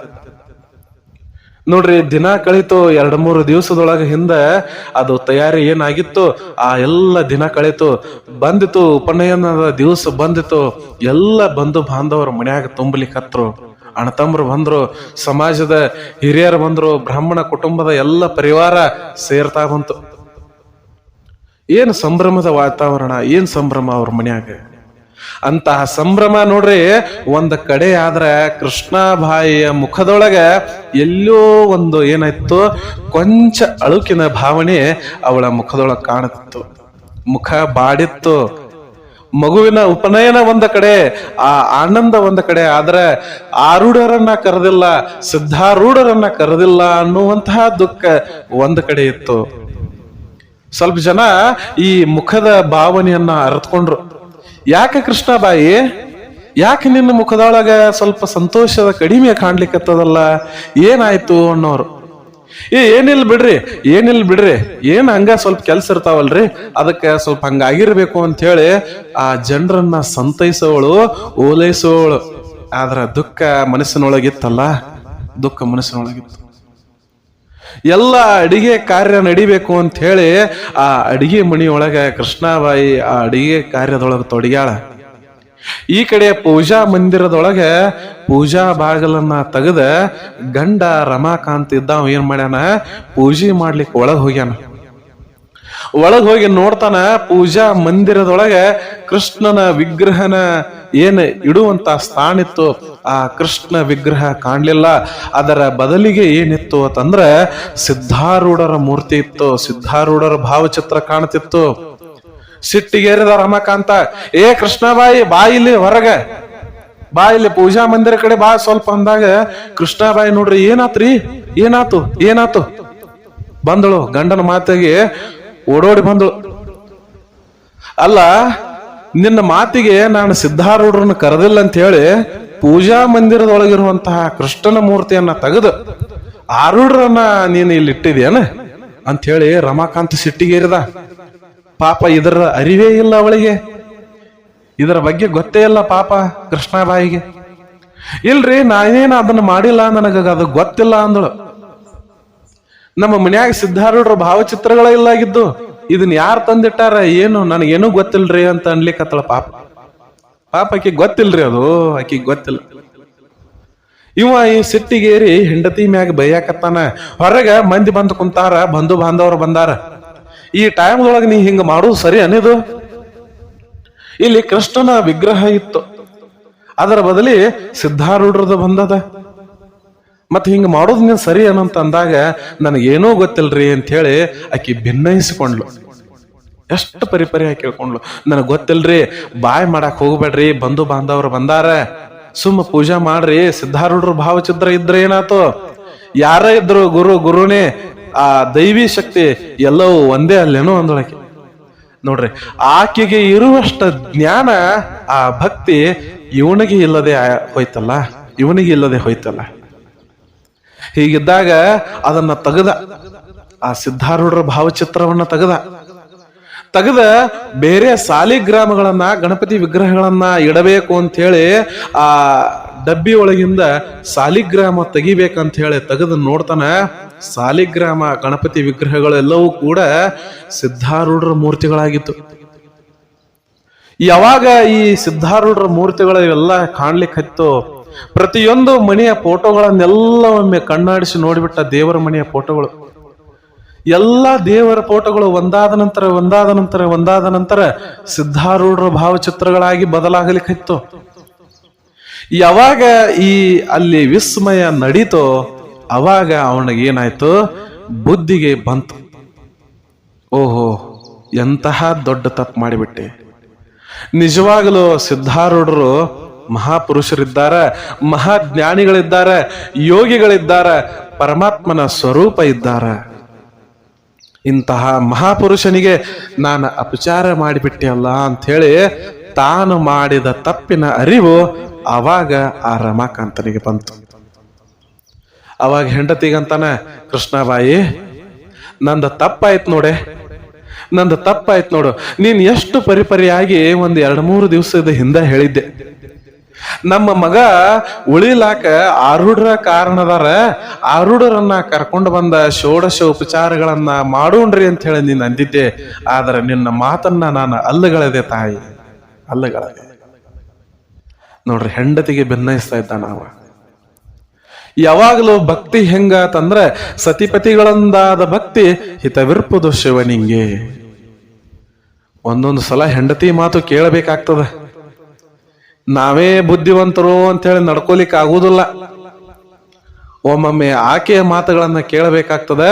ನೋಡ್ರಿ, ದಿನ ಕಳೀತು, ಎರಡ್ ಮೂರು ದಿವಸದೊಳಗೆ ಹಿಂದೆ ಅದು ತಯಾರಿ ಏನಾಗಿತ್ತು? ಆ ಎಲ್ಲ ದಿನ ಕಳೀತು. ಬಂದಿತ್ತು ಉಪನಯನದ ದಿವಸ ಬಂದಿತ್ತು ಎಲ್ಲ ಬಂಧು ಬಾಂಧವರು ಮನ್ಯಾಗ ತುಂಬಲಿಕ್ಕತ್ರು ಅಣ್ಣತಮ್ಮರು ಬಂದ್ರು, ಸಮಾಜದ ಹಿರಿಯರು ಬಂದ್ರು, ಬ್ರಾಹ್ಮಣ ಕುಟುಂಬದ ಎಲ್ಲ ಪರಿವಾರ ಸೇರ್ತಾ ಬಂತು. ಏನ್ ಸಂಭ್ರಮದ ವಾತಾವರಣ, ಏನು ಸಂಭ್ರಮ ಅವ್ರ ಮನ್ಯಾಗ? ಅಂತಹ ಸಂಭ್ರಮ ನೋಡ್ರಿ, ಒಂದು ಕಡೆ ಆದ್ರ ಕೃಷ್ಣಾಬಾಯಿಯ ಮುಖದೊಳಗ ಎಲ್ಲೋ ಒಂದು ಏನಾಯ್ತು, ಕೊಂಚ ಅಳುಕಿನ ಭಾವನೆ ಅವಳ ಮುಖದೊಳಗ ಕಾಣುತ್ತಿತ್ತು ಮುಖ ಬಾಡಿತ್ತು. ಮಗುವಿನ ಉಪನಯನ ಒಂದ ಕಡೆ, ಆ ಆನಂದ ಒಂದ ಕಡೆ ಆದ್ರೆ ಆರೂಢರನ್ನ ಕರೆದಿಲ್ಲ, ಸಿದ್ಧಾರೂಢರನ್ನ ಕರೆದಿಲ್ಲ ಅನ್ನುವಂತಹ ದುಃಖ ಒಂದ ಕಡೆ ಇತ್ತು. ಸ್ವಲ್ಪ ಜನ ಈ ಮುಖದ ಭಾವನೆಯನ್ನ ಅರ್ಥಕೊಂಡ್ರು ಯಾಕೆ ಕೃಷ್ಣ ಬಾಯಿ? ಯಾಕೆ ನಿನ್ನ ಮುಖದೊಳಗ ಸ್ವಲ್ಪ ಸಂತೋಷದ ಕಡಿಮೆ ಕಾಣ್ಲಿಕ್ಕತ್ತದಲ್ಲ ಏನಾಯ್ತು ಅನ್ನೋರು. ಏ ಏನಿಲ್ಲ ಬಿಡ್ರಿ ಏನಿಲ್ಲ ಬಿಡ್ರಿ, ಏನ್ ಹಂಗ ಸ್ವಲ್ಪ ಕೆಲ್ಸ ಇರ್ತಾವಲ್ರಿ? ಅದಕ್ಕೆ ಸ್ವಲ್ಪ ಹಂಗಾಗಿರ್ಬೇಕು ಅಂತ ಹೇಳಿ ಆ ಜನರನ್ನ ಸಂತೈಸೋಳು, ಓಲೈಸೋಳು. ಆದ್ರ ದುಃಖ ಮನಸ್ಸಿನೊಳಗಿತ್ತಲ್ಲ? ದುಃಖ ಮನಸ್ಸಿನೊಳಗಿತ್ತು. ಎಲ್ಲ ಅಡಿಗೆ ಕಾರ್ಯ ನಡಿಬೇಕು ಅಂತ ಹೇಳಿ ಆ ಅಡಿಗೆ ಮಣಿಯೊಳಗೆ ಕೃಷ್ಣಾಬಾಯಿ ಆ ಅಡಿಗೆ ಕಾರ್ಯದೊಳಗೆ ತೊಡಗ್ಯಾಳ. ಈ ಕಡೆ ಪೂಜಾ ಮಂದಿರದೊಳಗೆ ಪೂಜಾ ಬಾಗಲನ್ನ ತೆಗೆದ ಗಂಡ ರಮಾಕಾಂತ್ ಇದ್ದಾವ ಏನ್ ಮಾಡ್ಯಾನ? ಪೂಜೆ ಮಾಡ್ಲಿಕ್ಕೆ ಒಳಗೆ ಹೋಗ್ಯಾನ. ಒಳಗ್ ಹೋಗಿ ನೋಡ್ತಾನ ಪೂಜಾ ಮಂದಿರದೊಳಗೆ ಕೃಷ್ಣನ ವಿಗ್ರಹನ ಏನ್ ಇಡುವಂತ ಸ್ಥಾನಿತ್ತು ಆ ಕೃಷ್ಣ ವಿಗ್ರಹ ಕಾಣ್ಲಿಲ್ಲ. ಅದರ ಬದಲಿಗೆ ಏನಿತ್ತು ಅಂತಂದ್ರೆ ಸಿದ್ಧಾರೂಢರ ಮೂರ್ತಿ ಇತ್ತು, ಸಿದ್ಧಾರೂಢರ ಭಾವಚಿತ್ರ ಕಾಣ್ತಿತ್ತು. ಸಿಟ್ಟಿಗೇರಿದ ರಮಕಾಂತ, ಏ ಕೃಷ್ಣ ಬಾಯಿ ಬಾಯಿಲಿ ಹೊರಗ. ಬಾ ಇಲ್ಲಿ ಪೂಜಾ ಮಂದಿರ ಕಡೆ ಬಾ ಸ್ವಲ್ಪ ಅಂದಾಗ ಕೃಷ್ಣಬಾಯಿ ನೋಡ್ರಿ, ಏನಾತ್ರಿ? ಏನಾತು? ಏನಾತು? ಬಂದಳು ಗಂಡನ ಮಾತಿಗೆ ಓಡೋಡಿ ಬಂದು, ಅಲ್ಲ, ನಿನ್ನ ಮಾತಿಗೆ ನಾನು ಸಿದ್ಧಾರೂಢರನ್ನು ಕರೆದಿಲ್ಲ ಅಂತ ಹೇಳಿ ಪೂಜಾ ಮಂದಿರದೊಳಗಿರುವಂತಹ ಕೃಷ್ಣನ ಮೂರ್ತಿಯನ್ನ ತೆಗೆದು, ಆರೂಢರನ್ನ ನೀನು ಇಲ್ಲಿ ಇಟ್ಟಿದ್ಯಾನ? ಅಂತ ಹೇಳಿ ರಮಾಕಾಂತ್ ಸಿಟ್ಟಿಗೇರಿದ. ಪಾಪ ಇದರ ಅರಿವೇ ಇಲ್ಲ ಅವಳಿಗೆ. ಇದರ ಬಗ್ಗೆ ಗೊತ್ತೇ ಇಲ್ಲ ಪಾಪ ಕೃಷ್ಣಾಬಾಯಿಗೆ. ಇಲ್ರಿ, ನಾನೇನು ಅದನ್ನ ಮಾಡಿಲ್ಲ ನನಗ ಅದು ಗೊತ್ತಿಲ್ಲ ಅಂದಳು. ನಮ್ಮ ಮನ್ಯಾಗ ಸಿದ್ಧಾರೂಢರ ಭಾವಚಿತ್ರಗಳ ಇಲ್ಲಾಗಿದ್ದು ಇದನ್ನ ಯಾರು ತಂದಿಟ್ಟಾರ, ಏನು, ನನಗೇನು ಗೊತ್ತಿಲ್ರಿ ಅಂತ ಅನ್ಲಿಕ್ಕತ್ತಳ ಪಾಪ. ಪಾಪ ಆಕಿ ಗೊತ್ತಿಲ್ರಿ ಅದು, ಆಕಿ ಗೊತ್ತಿಲ್ಲ. ಇವ ಈ ಸಿಟ್ಟಿಗೇರಿ ಹೆಂಡತಿ ಮ್ಯಾಗ ಬೈಯಾಕತ್ತಾನ, ಹೊರಗ ಮಂದಿ ಬಂದು ಕುಂತಾರ, ಬಂಧು ಬಾಂಧವರು ಬಂದಾರ. ಈ ಟೈಮ್ದೊಳಗ ನೀ ಹಿಂಗ ಮಾಡೋದು ಸರಿ ಅನ್ನಿದು ಇಲ್ಲಿ ಕೃಷ್ಣನ ವಿಗ್ರಹ ಇತ್ತು. ಅದರ ಬದಲಿ ಸಿದ್ಧಾರೂಢರದ ಬಂದದ. ಮತ್ ಹಿಂಗ ಮಾಡೋದು ನೀನ್ ಸರಿ ಏನಂತ ಅಂದಾಗ ನನಗೇನೂ ಗೊತ್ತಿಲ್ರಿ ಅಂತ ಹೇಳಿ ಆಕಿ ಭಿನ್ನಯಿಸಿಕೊಂಡ್ಲು ಎಷ್ಟು ಪರಿಪರಿ ಕೇಳ್ಕೊಂಡ್ಲು ನನಗೆ ಗೊತ್ತಿಲ್ರಿ, ಬಾಯ್ ಮಾಡಕ್ ಹೋಗ್ಬೇಡ್ರಿ, ಬಂಧು ಬಾಂಧವ್ರು ಬಂದಾರ. ಸುಮ್ಮ ಪೂಜಾ ಮಾಡ್ರಿ, ಸಿದ್ಧಾರೂಢರು ಭಾವಚಿತ್ರ ಇದ್ರೆ ಏನಾತು? ಯಾರ ಇದ್ರು ಗುರು, ಗುರುನೇ, ಆ ದೈವಿ ಶಕ್ತಿ ಎಲ್ಲವೂ ಒಂದೇ ಅಲ್ಲೇನೋ ಅಂದೊಳಗೆ ನೋಡ್ರಿ, ಆಕೆಗೆ ಇರುವಷ್ಟ ಜ್ಞಾನ, ಆ ಭಕ್ತಿ ಇವನಿಗೆ ಇಲ್ಲದೆ ಹೋಯ್ತಲ್ಲ, ಇವನಿಗೆ ಇಲ್ಲದೆ ಹೋಯ್ತಲ್ಲ. ಹೀಗಿದ್ದಾಗ ಅದನ್ನ ತೆಗೆದ. ಆ ಸಿದ್ಧಾರೂಢರ ಭಾವಚಿತ್ರವನ್ನ ತೆಗೆದ. ತೆಗೆದ ಬೇರೆ ಸಾಲಿಗ್ರಾಮಗಳನ್ನ, ಗಣಪತಿ ವಿಗ್ರಹಗಳನ್ನ ಇಡಬೇಕು ಅಂತ ಹೇಳಿ ಆ ಡಬ್ಬಿ ಒಳಗಿಂದ ಸಾಲಿಗ್ರಾಮ ತೆಗಿಬೇಕಂತ ಹೇಳಿ ತೆಗೆದು ನೋಡ್ತಾನ, ಸಾಲಿಗ್ರಾಮ, ಗಣಪತಿ ವಿಗ್ರಹಗಳೆಲ್ಲವೂ ಕೂಡ ಸಿದ್ಧಾರೂಢರ ಮೂರ್ತಿಗಳಾಗಿತ್ತು. ಯಾವಾಗ ಈ ಸಿದ್ಧಾರೂಢರ ಮೂರ್ತಿಗಳು ಇವೆಲ್ಲ ಕಾಣ್ಲಿಕ್ಕೆ ಹತ್ತು ಪ್ರತಿಯೊಂದು ಮನೆಯ ಫೋಟೋಗಳನ್ನೆಲ್ಲ ಒಮ್ಮೆ ಕಣ್ಣಾಡಿಸಿ ನೋಡಿಬಿಟ್ಟ ದೇವರ ಮನೆಯ ಫೋಟೋಗಳು. ಎಲ್ಲ ದೇವರ ಫೋಟೋಗಳು ಒಂದಾದ ನಂತರ ಒಂದಾದ ನಂತರ ಒಂದಾದ ನಂತರ ಸಿದ್ಧಾರೂಢರ ಭಾವಚಿತ್ರಗಳಾಗಿ ಬದಲಾಗಲಿಕ್ಕಿತ್ತು. ಯಾವಾಗ ಈ ಅಲ್ಲಿ ವಿಸ್ಮಯ ನಡೀತೋ ಅವಾಗ ಅವನಿಗೆ ಏನಾಯ್ತು? ಬುದ್ಧಿಗೆ ಬಂತು. ಓಹೋ, ಎಂತಹ ದೊಡ್ಡ ತಪ್ಪು ಮಾಡಿಬಿಟ್ಟೆ. ನಿಜವಾಗಲೂ ಸಿದ್ಧಾರೂಢರು ಮಹಾಪುರುಷರಿದ್ದಾರೆ, ಮಹಾಜ್ಞಾನಿಗಳಿದ್ದಾರೆ, ಯೋಗಿಗಳಿದ್ದಾರೆ, ಪರಮಾತ್ಮನ ಸ್ವರೂಪ ಇದ್ದಾರೆ. ಇಂತಹ ಮಹಾಪುರುಷನಿಗೆ ನಾನು ಅಪಚಾರ ಮಾಡಿಬಿಟ್ಟೆ ಅಲ್ಲ ಅಂಥೇಳಿ ತಾನು ಮಾಡಿದ ತಪ್ಪಿನ ಅರಿವು ಆವಾಗ ಆ ರಮಾಕಾಂತನಿಗೆ ಬಂತು. ಅವಾಗ ಹೆಂಡತಿಗಂತಾನ ಕೃಷ್ಣಬಾಯಿ ನಂದ ತಪ್ಪಾಯ್ತು ನೋಡೆ, ನಂದು ತಪ್ಪಾಯ್ತು ನೋಡು, ನೀನು ಎಷ್ಟು ಪರಿಪರಿಯಾಗಿ ಒಂದು ಎರಡು ಮೂರು ದಿವಸದ ಹಿಂದೆ ಹೇಳಿದ್ದೆ. ನಮ್ಮ ಮಗ ಉಳಿಲಾಕ ಆರೂಢರ ಕಾರಣದಾರ. ಆರೂಢರನ್ನ ಕರ್ಕೊಂಡು ಬಂದ ಷೋಡಶ ಉಪಚಾರಗಳನ್ನ ಮಾಡೋಣ್ರಿ ಅಂತ ಹೇಳಿ ನೀನು ಅಂದಿದ್ದೆ. ಆದ್ರೆ ನಿನ್ನ ಮಾತನ್ನ ನಾನು ಅಲ್ಲಗಳದೆ ತಾಯಿ. ಅಲ್ಲಗಳದೆ. ನೋಡ್ರಿ, ಹೆಂಡತಿಗೆ ಬೆನ್ನಯಿಸ್ತಾ ಇದ್ದ ನಾವು ಯಾವಾಗಲೂ ಭಕ್ತಿ ಹೆಂಗಾತಂದ್ರೆ ಸತಿಪತಿಗಳಂದಾದ ಭಕ್ತಿ ಹಿತವಿರ್ಪದು ಶಿವನಿಂಗೆ. ಒಂದೊಂದು ಸಲ ಹೆಂಡತಿ ಮಾತು ಕೇಳಬೇಕಾಗ್ತದ. ನಾವೇ ಬುದ್ಧಿವಂತರು ಅಂತೇಳಿ ನಡ್ಕೋಲಿಕ್ಕೆ ಆಗುವುದಿಲ್ಲ. ಒಮ್ಮೊಮ್ಮೆ ಆಕೆಯ ಮಾತುಗಳನ್ನ ಕೇಳಬೇಕಾಗ್ತದ,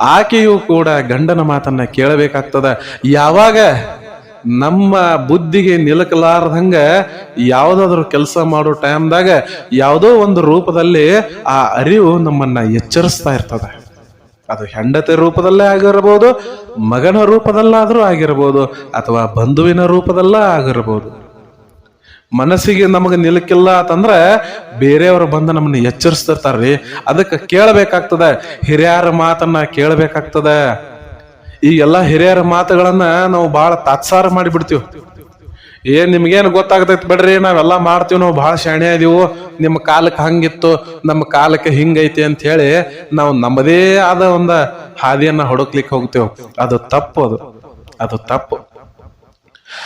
ಆಕೆಯು ಕೂಡ ಗಂಡನ ಮಾತನ್ನ ಕೇಳಬೇಕಾಗ್ತದ. ಯಾವಾಗ ನಮ್ಮ ಬುದ್ಧಿಗೆ ನಿಲಕಲಾರದಂಗ ಯಾವ್ದಾದ್ರು ಕೆಲಸ ಮಾಡೋ ಟೈಮ್ದಾಗ ಯಾವುದೋ ಒಂದು ರೂಪದಲ್ಲಿ ಆ ಅರಿವು ನಮ್ಮನ್ನ ಎಚ್ಚರಿಸ್ತಾ ಇರ್ತದೆ. ಅದು ಹೆಂಡತಿ ರೂಪದಲ್ಲೇ ಆಗಿರಬಹುದು ಮಗನ ರೂಪದಲ್ಲಾದರೂ ಆಗಿರಬಹುದು ಅಥವಾ ಬಂಧುವಿನ ರೂಪದಲ್ಲ ಆಗಿರಬಹುದು ಮನಸ್ಸಿಗೆ ನಮಗೆ ನಿಲ್ಕಿಲ್ಲ ಅಂತಂದ್ರೆ ಬೇರೆಯವರು ಬಂದು ನಮ್ಮನ್ನ ಎಚ್ಚರಿಸ್ತಿರ್ತಾರ್ರಿ. ಅದಕ್ಕೆ ಕೇಳಬೇಕಾಗ್ತದ. ಹಿರಿಯರ ಮಾತನ್ನ ಕೇಳಬೇಕಾಗ್ತದ. ಈ ಎಲ್ಲಾ ಹಿರಿಯರ ಮಾತುಗಳನ್ನ ನಾವು ಬಹಳ ತಾತ್ಸಾರ ಮಾಡಿಬಿಡ್ತೀವಿ. ಏನ್ ನಿಮ್ಗೇನು ಗೊತ್ತಾಗ್ತೈತಿ ಬಿಡ್ರಿ, ನಾವೆಲ್ಲ ಮಾಡ್ತೀವಿ, ನಾವು ಬಹಳ ಶಾಣೆ ಇದೀವು. ನಿಮ್ಮ ಕಾಲಕ್ಕೆ ಹಂಗಿತ್ತು, ನಮ್ಮ ಕಾಲಕ್ಕೆ ಹಿಂಗೈತಿ ಅಂತ ಹೇಳಿ ನಾವು ನಮ್ಮದೇ ಆದ ಒಂದ ಹಾದಿಯನ್ನ ಹುಡುಕ್ಲಿಕ್ಕೆ ಹೋಗ್ತೇವೆ. ಅದು ತಪ್ಪು ಅದು. ಅದು ತಪ್ಪು.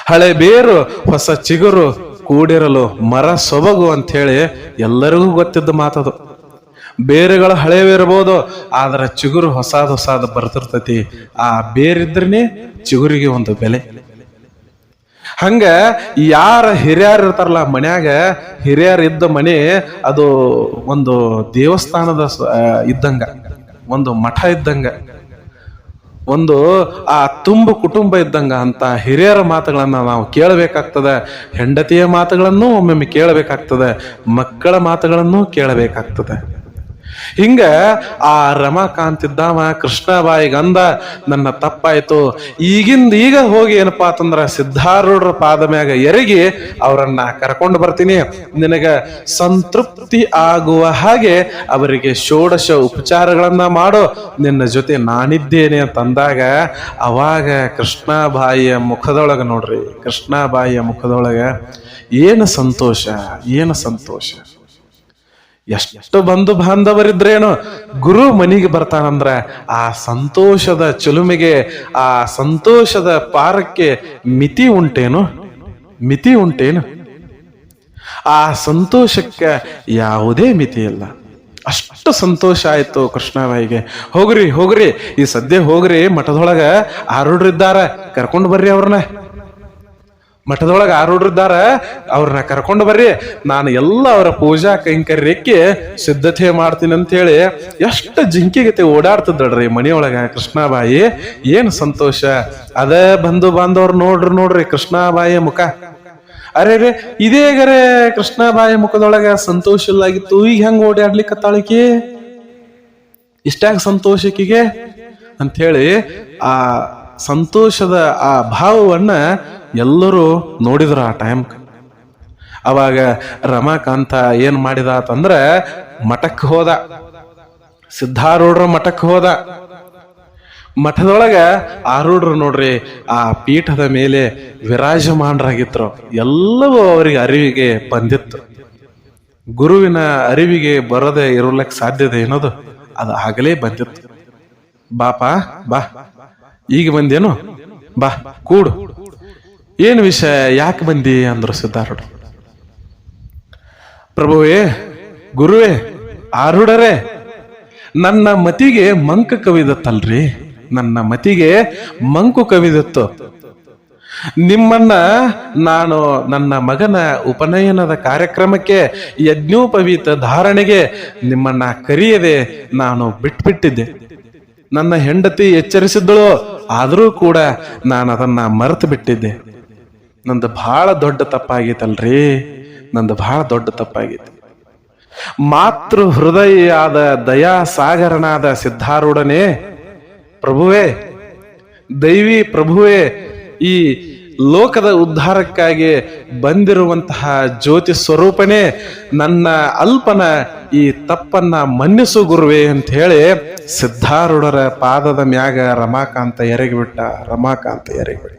ಹಳೆ ಬೇರು, ಹೊಸ ಚಿಗುರು ಕೂಡಿರಲು ಮರ ಸೊಬಗು ಅಂತ ಹೇಳಿ ಎಲ್ಲರಿಗೂ ಗೊತ್ತಿದ್ದ ಮಾತದು. ಬೇರುಗಳು ಹಳೆವಿರಬಹುದು ಆದ್ರೆ ಚಿಗುರು ಹೊಸಾದ ಹೊಸಾದ ಬರ್ತಿರ್ತೈತಿ. ಆ ಬೇರಿದ್ರನೇ ಚಿಗುರಿಗೆ ಒಂದು ಬೆಲೆ. ಹಂಗ ಯಾರ ಹಿರಿಯರು ಇರ್ತಾರಲ್ಲ ಮನ್ಯಾಗ, ಹಿರಿಯರ್ ಇದ್ದ ಮನೆ ಅದು ಒಂದು ದೇವಸ್ಥಾನದ ಇದ್ದಂಗ, ಒಂದು ಮಠ ಇದ್ದಂಗ. ಒಂದು, ಆ ತುಂಬು ಕುಟುಂಬ ಇದ್ದಂಗ ಅಂತ ಹಿರಿಯರ ಮಾತುಗಳನ್ನ ನಾವು ಕೇಳಬೇಕಾಗ್ತದೆ. ಹೆಂಡತಿಯ ಮಾತುಗಳನ್ನು ಒಮ್ಮೊಮ್ಮೆ ಕೇಳಬೇಕಾಗ್ತದೆ. ಮಕ್ಕಳ ಮಾತುಗಳನ್ನು ಕೇಳಬೇಕಾಗ್ತದೆ. ಹಿಂಗ ಆ ರಮಾಕಾಂತ್ ಇದ್ದಾವ ಅಂದ ನನ್ನ ತಪ್ಪಾಯ್ತು. ಈಗಿಂದ ಈಗ ಹೋಗಿ ಏನಪ್ಪಾ ಅಂತಂದ್ರ ಸಿದ್ಧಾರೂಢರ ಪಾದ ಮ್ಯಾಗ ಎರಗಿ ಅವರನ್ನ ಕರ್ಕೊಂಡು ಬರ್ತೀನಿ. ನಿನಗ ಸಂತೃಪ್ತಿ ಆಗುವ ಹಾಗೆ ಅವರಿಗೆ ಷೋಡಶ ಉಪಚಾರಗಳನ್ನ ಮಾಡೋ. ನಿನ್ನ ಜೊತೆ ನಾನಿದ್ದೇನೆ ಅಂತಂದಾಗ ಅವಾಗ ಕೃಷ್ಣಬಾಯಿಯ ಮುಖದೊಳಗ ನೋಡ್ರಿ, ಕೃಷ್ಣಬಾಯಿಯ ಮುಖದೊಳಗ ಏನು ಸಂತೋಷ ಏನು ಸಂತೋಷ. ಎಷ್ಟು ಬಂಧು ಬಾಂಧವರಿದ್ರೇನು ಗುರು ಮನೆಗೆ ಬರ್ತಾನಂದ್ರ ಆ ಸಂತೋಷದ ಚಿಲುಮೆಗೆ, ಆ ಸಂತೋಷದ ಪಾರಕ್ಕೆ ಮಿತಿ ಉಂಟೇನು? ಮಿತಿ ಉಂಟೇನು? ಆ ಸಂತೋಷಕ್ಕೆ ಯಾವುದೇ ಮಿತಿ ಇಲ್ಲ. ಅಷ್ಟು ಸಂತೋಷ ಆಯಿತು ಕೃಷ್ಣಬಾಯಿಗೆ. ಹೋಗ್ರಿ ಹೋಗ್ರಿ, ಈ ಸದ್ಯ ಹೋಗ್ರಿ, ಮಠದೊಳಗ ಆರೂಢರಿದ್ದಾರ ಕರ್ಕೊಂಡು ಬರ್ರಿ ಅವ್ರನ್ನ. ಮಠದೊಳಗೆ ಆರೂಢರಿದ್ದಾರೆ ಅವ್ರನ್ನ ಕರ್ಕೊಂಡು ಬರ್ರಿ. ನಾನು ಎಲ್ಲ ಅವರ ಪೂಜಾ ಕೈಂಕರ್ಯಕ್ಕೆ ಸಿದ್ಧತೆ ಮಾಡ್ತೀನಿ ಅಂತ ಹೇಳಿ ಎಷ್ಟು ಜಿಂಕೆಗತೆ ಓಡಾಡ್ತಿದ್ದಳ್ರಿ ಮನೆಯೊಳಗೆ ಕೃಷ್ಣಾಬಾಯಿ. ಏನು ಸಂತೋಷ? ಅದೇ ಬಂಧು ಬಾಂಧವ್ರು ನೋಡ್ರಿ ನೋಡ್ರಿ ಕೃಷ್ಣಾಬಾಯಿ ಮುಖ. ಅರೆ ರೇ, ಇದೇ ಗರೆ ಕೃಷ್ಣಾಬಾಯಿ ಮುಖದೊಳಗೆ ಸಂತೋಷ ಇಲ್ಲಾಗಿತ್ತು. ಈಗ ಹೆಂಗ್ ಓಡಾಡ್ಲಿಕ್ಕತ್ತಾಳಿಕೆ ಇಷ್ಟಾಗ ಸಂತೋಷಕ್ಕಿಗೆ ಅಂಥೇಳಿ ಆ ಸಂತೋಷದ ಆ ಭಾವವನ್ನ ಎಲ್ಲರೂ ನೋಡಿದ್ರು ಆ ಟೈಮ್ ಅವಾಗ ರಮಾಕಾಂತ ಏನು ಮಾಡಿದ ಅಂತಂದ್ರೆ ಮಠಕ್ಕೆ ಹೋದ. ಸಿದ್ಧಾರೂಢರ ಮಠಕ್ಕೆ ಹೋದ. ಮಠದೊಳಗ ಆರೂಢರು ನೋಡ್ರಿ, ಆ ಪೀಠದ ಮೇಲೆ ವಿರಾಜಮಾನರಾಗಿದ್ರು. ಎಲ್ಲವೂ ಅವರಿಗೆ ಅರಿವಿಗೆ ಬಂದಿತ್ತು. ಗುರುವಿನ ಅರಿವಿಗೆ ಬರದೆ ಇರಲಿಕ್ಕೆ ಸಾಧ್ಯತೆ ಏನದು? ಅದು ಆಗಲೇ ಬಂದಿತ್ತು. ಬಾಪಾ, ಬಾ. ಈಗ ಬಂದೇನು? ಬಾ, ಕೂಡು. ಏನು ವಿಷಯ? ಯಾಕೆ ಬಂದಿ ಅಂದ್ರು ಸಿದ್ಧಾರೂಢ ಪ್ರಭುವೇ, ಗುರುವೇ ಆರುಡರೇ ನನ್ನ ಮತಿಗೆ ಮಂಕ ಕವಿದತ್ತಲ್ರಿ. ನನ್ನ ಮತಿಗೆ ಮಂಕು ಕವಿದತ್ತು. ನಿಮ್ಮನ್ನ ನಾನು ನನ್ನ ಮಗನ ಉಪನಯನದ ಕಾರ್ಯಕ್ರಮಕ್ಕೆ ಯಜ್ಞೋಪವೀತ ಧಾರಣೆಗೆ ನಿಮ್ಮನ್ನ ಕರೆಯದೆ ನಾನು ಬಿಟ್ಬಿಟ್ಟಿದ್ದೆ. ನನ್ನ ಹೆಂಡತಿ ಎಚ್ಚರಿಸಿದ್ದಳು. ಆದರೂ ಕೂಡ ನಾನು ಅದನ್ನ ಮರೆತು ಬಿಟ್ಟಿದ್ದೆ. ನಂದು ಬಹಳ ದೊಡ್ಡ ತಪ್ಪಾಗೈತಲ್ರಿ. ನಂದು ಬಹಳ ದೊಡ್ಡ ತಪ್ಪಾಗಿತ್ತು ಮಾತೃ ಹೃದಯಾದ ದಯಾ ಸಾಗರನಾದ ಸಿದ್ಧಾರೂಢನೇ, ಪ್ರಭುವೇ, ದೈವಿ ಪ್ರಭುವೇ, ಈ ಲೋಕದ ಉದ್ಧಾರಕ್ಕಾಗಿ ಬಂದಿರುವಂತಹ ಜ್ಯೋತಿ ಸ್ವರೂಪನೇ ನನ್ನ ಅಲ್ಪನ ಈ ತಪ್ಪನ್ನ ಮನ್ನಿಸು ಗುರುವೇ ಅಂತ ಹೇಳಿ ಸಿದ್ಧಾರೂಢರ ಪಾದದ ಮ್ಯಾಗ ರಮಾಕಾಂತ ಎರಗಿಬಿಟ್ಟ ರಮಾಕಾಂತ ಎರಗಿಬಿಟ್ಟ.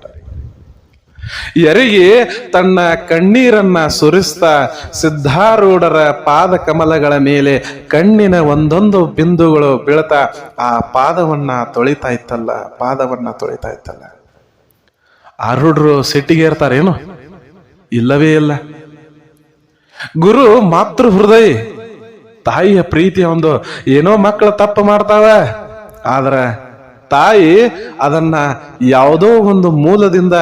ಎರಗಿ ತನ್ನ ಕಣ್ಣೀರನ್ನ ಸುರಿಸ್ತಾ ಸಿದ್ಧಾರೂಢರ ಪಾದ ಕಮಲಗಳ ಮೇಲೆ ಕಣ್ಣಿನ ಒಂದೊಂದು ಬಿಂದುಗಳು ಬೀಳ್ತಾ ಆ ಪಾದವನ್ನ ತೊಳಿತಾ ಇತ್ತಲ್ಲ, ಪಾದವನ್ನ ತೊಳಿತಾ ಇತ್ತಲ್ಲ. ಆರೂಢರು ಸಿಟ್ಟಿಗೆ ಇರ್ತಾರೇನು ಇಲ್ಲವೇ ಇಲ್ಲ. ಗುರು ಮಾತೃ ಹೃದಯ, ತಾಯಿಯ ಪ್ರೀತಿಯ ಒಂದು ಏನೋ ಮಕ್ಕಳು ತಪ್ಪು ಮಾಡ್ತಾವ. ಆದ್ರೆ ತಾಯಿ ಅದನ್ನ ಯಾವುದೋ ಒಂದು ಮೂಲದಿಂದ,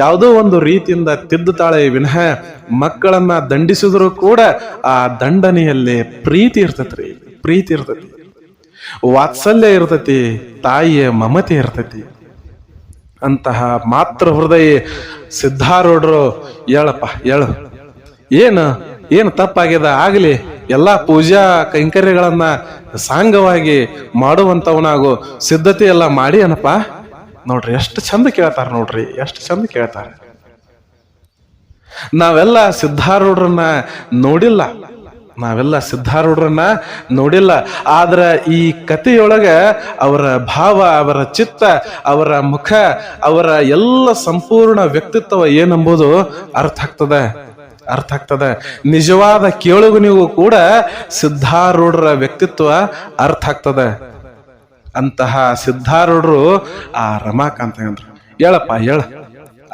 ಯಾವುದೋ ಒಂದು ರೀತಿಯಿಂದ ತಿದ್ದುತ್ತಾಳೆ ವಿನಃ ಮಕ್ಕಳನ್ನ ದಂಡಿಸಿದ್ರು ಕೂಡ ಆ ದಂಡನೆಯಲ್ಲಿ ಪ್ರೀತಿ ಇರ್ತೈತ್ರಿ, ಪ್ರೀತಿ ಇರ್ತೈತಿ ವಾತ್ಸಲ್ಯ ಇರ್ತೈತಿ, ತಾಯಿಯ ಮಮತೆ ಇರ್ತೈತಿ. ಅಂತಹ ಮಾತೃ ಹೃದಯ ಸಿದ್ಧಾರೂಢರು, ಹೇಳಪ್ಪ, ಹೇಳು. ಏನು ಏನು ತಪ್ಪಾಗ್ಯದ? ಆಗಲಿ, ಎಲ್ಲಾ ಪೂಜಾ ಕೈಂಕರ್ಯಗಳನ್ನ ಸಾಂಗವಾಗಿ ಮಾಡುವಂತವನಾಗು ಸಿದ್ಧತೆ ಎಲ್ಲ ಮಾಡಿ ಏನಪ್ಪ? ನೋಡ್ರಿ, ಎಷ್ಟು ಚಂದ ಕೇಳ್ತಾರೆ ನೋಡ್ರಿ, ಎಷ್ಟು ಚಂದ ಕೇಳ್ತಾರೆ. ನಾವೆಲ್ಲ ಸಿದ್ಧಾರೂಢರನ್ನ ನೋಡಿಲ್ಲ. ನಾವೆಲ್ಲ ಸಿದ್ಧಾರೂಢರನ್ನ ನೋಡಿಲ್ಲ. ಆದ್ರ ಈ ಕಥೆಯೊಳಗ ಅವರ ಭಾವ, ಅವರ ಚಿತ್ತ, ಅವರ ಮುಖ, ಅವರ ಎಲ್ಲ ಸಂಪೂರ್ಣ ವ್ಯಕ್ತಿತ್ವ ಏನಂಬುದು ಅರ್ಥ ಆಗ್ತದೆ. ಅರ್ಥ ಆಗ್ತದೆ. ನಿಜವಾದ ಕೇಳುಗನಿಗೂ ಕೂಡ ಸಿದ್ಧಾರೂಢರ ವ್ಯಕ್ತಿತ್ವ ಅರ್ಥ ಆಗ್ತದೆ. ಅಂತಹ ಸಿದ್ಧಾರೂಢರು, ಆ ರಮಾಕಾಂತ ಅಂದ್ರು ಹೇಳಪ್ಪ, ಹೇಳ.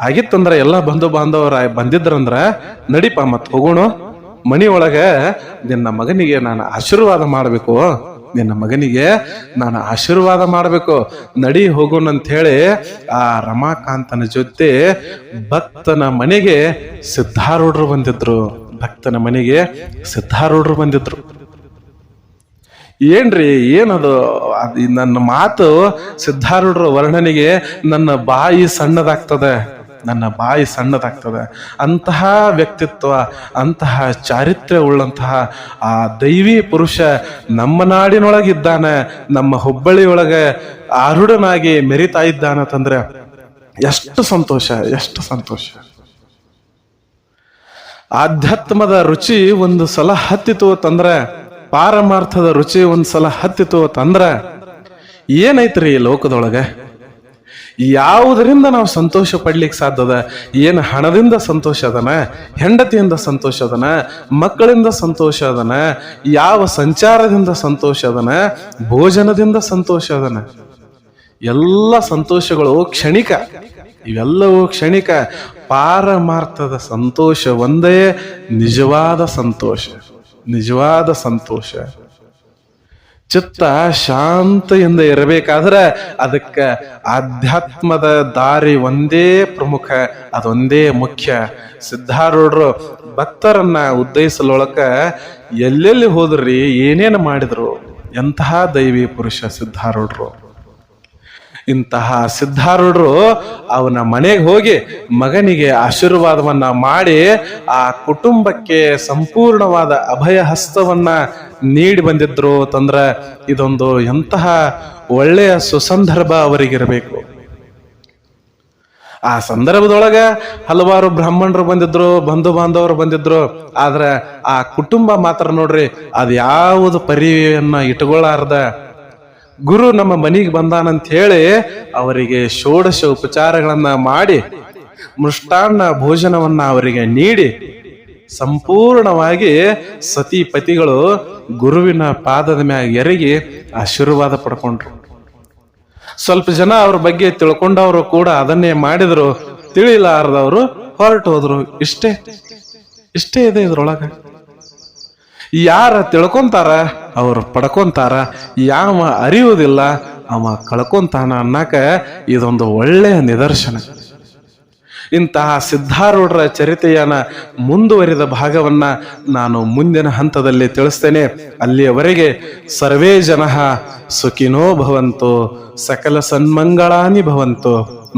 ಆಗಿತ್ತಂದ್ರ ಎಲ್ಲ ಬಂಧು ಬಾಂಧವರ ಬಂದಿದ್ರಂದ್ರ ನಡಿಪ ಮತ್ ಹೋಗೋಣ. ಮನಿ ಒಳಗ ನಿನ್ನ ಮಗನಿಗೆ ನಾನು ಆಶೀರ್ವಾದ ಮಾಡಬೇಕು. ನಿನ್ನ ಮಗನಿಗೆ ನಾನು ಆಶೀರ್ವಾದ ಮಾಡಬೇಕು. ನಡಿ ಹೋಗೋಣ ಅಂತ ಹೇಳಿ ಆ ರಮಾಕಾಂತನ ಜೊತೆ ಭಕ್ತನ ಮನೆಗೆ ಸಿದ್ಧಾರೂಢರು ಬಂದಿದ್ರು. ಭಕ್ತನ ಮನೆಗೆ ಸಿದ್ಧಾರೂಢರು ಬಂದಿದ್ರು. ಏನ್ರಿ, ಏನದು? ನನ್ನ ಮಾತು ಸಿದ್ಧಾರೂಢರ ವರ್ಣನೆಗೆ ನನ್ನ ಬಾಯಿ ಸಣ್ಣದಾಗ್ತದೆ. ನನ್ನ ಬಾಯಿ ಸಣ್ಣದಾಗ್ತದೆ. ಅಂತಹ ವ್ಯಕ್ತಿತ್ವ, ಅಂತಹ ಚಾರಿತ್ರ್ಯ ಉಳ್ಳಂತಹ ಆ ದೈವಿ ಪುರುಷ ನಮ್ಮ ನಾಡಿನೊಳಗಿದ್ದಾನೆ, ನಮ್ಮ ಹುಬ್ಬಳ್ಳಿಯೊಳಗೆ ಆರುಢನಾಗಿ ಮೆರಿತಾ ಇದ್ದಾನಂತಂದ್ರೆ ಎಷ್ಟು ಸಂತೋಷ ಎಷ್ಟು ಸಂತೋಷ. ಆಧ್ಯಾತ್ಮದ ರುಚಿ ಒಂದು ಸಲ ಹತ್ತಿತು ತಂದ್ರೆ ಪಾರಮಾರ್ಥದ ರುಚಿ ಒಂದು ಸಲ ಹತ್ತಿತು ತಂದ್ರೆ ಏನೈತ್ರಿ ಈ ಲೋಕದೊಳಗ? ಯಾವುದರಿಂದ ನಾವು ಸಂತೋಷ ಪಡ್ಲಿಕ್ಕೆ ಸಾಧ್ಯದ ಏನು ಹಣದಿಂದ ಸಂತೋಷ ಅದನ? ಹೆಂಡತಿಯಿಂದ ಸಂತೋಷ ಅದನ? ಮಕ್ಕಳಿಂದ ಸಂತೋಷ ಅದನ? ಯಾವ ಸಂಚಾರದಿಂದ ಸಂತೋಷ ಅದನ? ಭೋಜನದಿಂದ ಸಂತೋಷ ಅದನ? ಎಲ್ಲ ಸಂತೋಷಗಳು ಕ್ಷಣಿಕ. ಇವೆಲ್ಲವೂ ಕ್ಷಣಿಕ. ಪಾರಮಾರ್ಥದ ಸಂತೋಷ ಒಂದೇ ನಿಜವಾದ ಸಂತೋಷ. ನಿಜವಾದ ಸಂತೋಷ. ಚಿತ್ತ ಶಾಂತೆಯಿಂದ ಇರಬೇಕಾದ್ರೆ ಅದಕ್ಕೆ ಆಧ್ಯಾತ್ಮದ ದಾರಿ ಒಂದೇ ಪ್ರಮುಖ, ಅದೊಂದೇ ಮುಖ್ಯ. ಸಿದ್ಧಾರೂಢರು ಭಕ್ತರನ್ನ ಉದ್ದೇಶಲೊಳಕ ಎಲ್ಲೆಲ್ಲಿ ಹೋದ್ರಿ ಏನೇನು ಮಾಡಿದ್ರು? ಎಂತಹ ದೈವಿ ಪುರುಷ ಸಿದ್ಧಾರೂಢರು? ಇಂತಹ ಸಿದ್ಧಾರೂಢರು ಅವನ ಮನೆಗೆ ಹೋಗಿ ಮಗನಿಗೆ ಆಶೀರ್ವಾದವನ್ನ ಮಾಡಿ ಆ ಕುಟುಂಬಕ್ಕೆ ಸಂಪೂರ್ಣವಾದ ಅಭಯ ಹಸ್ತವನ್ನ ನೀಡಿ ಬಂದಿದ್ರು ತಂದ್ರೆ ಇದೊಂದು ಎಂತಹ ಒಳ್ಳೆಯ ಸುಸಂದರ್ಭ ಅವರಿಗಿರಬೇಕು. ಆ ಸಂದರ್ಭದೊಳಗ ಹಲವಾರು ಬ್ರಾಹ್ಮಣರು ಬಂದಿದ್ರು, ಬಂಧು ಬಾಂಧವರು ಬಂದಿದ್ರು. ಆದ್ರೆ ಆ ಕುಟುಂಬ ಮಾತ್ರ ನೋಡ್ರಿ, ಅದ್ಯಾವುದು ಪರಿಯನ್ನ ಇಟ್ಕೊಳ್ಳಾರ್ದ ಗುರು ನಮ್ಮ ಮನೆಗೆ ಬಂದಾನಂತ ಹೇಳಿ ಅವರಿಗೆ ಷೋಡಶ ಉಪಚಾರಗಳನ್ನ ಮಾಡಿ ಮೃಷ್ಟಾನ್ನ ಭೋಜನವನ್ನ ಅವರಿಗೆ ನೀಡಿ ಸಂಪೂರ್ಣವಾಗಿ ಸತಿ ಪತಿಗಳು ಗುರುವಿನ ಪಾದದ ಮ್ಯಾಗ ಎರಗಿ ಆಶೀರ್ವಾದ ಪಡ್ಕೊಂಡ್ರು. ಸ್ವಲ್ಪ ಜನ ಅವ್ರ ಬಗ್ಗೆ ತಿಳ್ಕೊಂಡವರು ಕೂಡ ಅದನ್ನೇ ಮಾಡಿದ್ರು, ತಿಳಿಲಾರದವರು ಹೊರಟು ಹೋದ್ರು ಇಷ್ಟೇ ಇಷ್ಟೇ ಇದೆ ಇದ್ರೊಳಗ. ಯಾರ ತಿಳ್ಕೊಂತಾರ, ಅವ್ರು ಪಡ್ಕೊಂತಾರ, ಯಾವ ಅರಿಯುವುದಿಲ್ಲ, ಅವ ಕಳ್ಕೊಂತಾನ ಅನ್ನಕ ಇದೊಂದು ಒಳ್ಳೆಯ ನಿದರ್ಶನ. ಇಂತಹ ಸಿದ್ಧಾರೂಢರ ಚರಿತೆಯನ್ನ ಮುಂದುವರಿದ ಭಾಗವನ್ನ ನಾನು ಮುಂದಿನ ಹಂತದಲ್ಲಿ ತಿಳಿಸ್ತೇನೆ. ಅಲ್ಲಿಯವರೆಗೆ ಸರ್ವೇ ಜನ ಸುಖಿನೋ ಭವಂತು, ಸಕಲ ಸನ್ಮಂಗಳಾನಿ ಭವಂತು.